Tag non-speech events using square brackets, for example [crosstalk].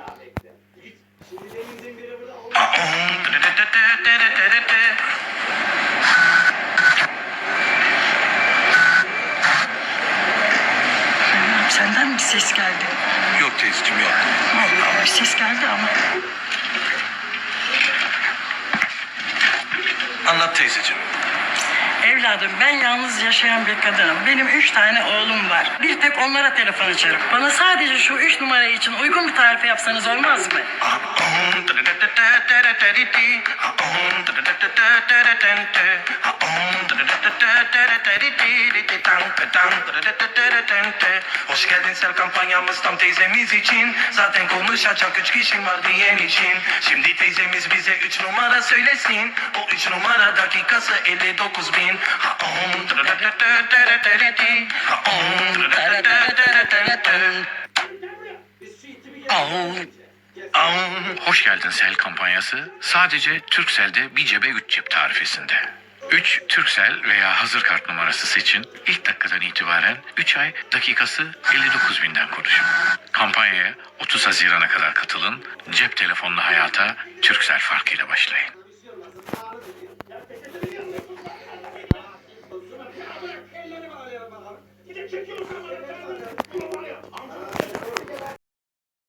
daha bekle. Git. Şimdi denizin biri burada olur. Senden bir ses geldi. Yok teyzeciğim yok. Allah Allah bir ses geldi ama. Anlat teyzeciğim. Evladım ben yalnız yaşayan bir kadınım. Benim üç tane oğlum var. Bir tek onlara telefon açarım. Bana sadece şu üç numara için uygun bir tarife yapsanız olmaz mı? [laughs] Hoş geldin sel kampanyamız tam teyzemiz için Zaten konuşacak üç kişim var diyen için Şimdi teyzemiz bize üç numara söylesin O üç numara dakikası 59 bin Ha on Ha on. Hoş geldin Sel kampanyası sadece Turkcell'de bir cebe 3 cep tarifesinde. 3. Türksel veya hazır kart numarası seçin. İlk dakikadan itibaren 3 ay dakikası 59 binden konuşun. Kampanyaya 30 Haziran'a kadar katılın. Cep telefonlu hayata Türksel farkıyla başlayın. Çekiyorsun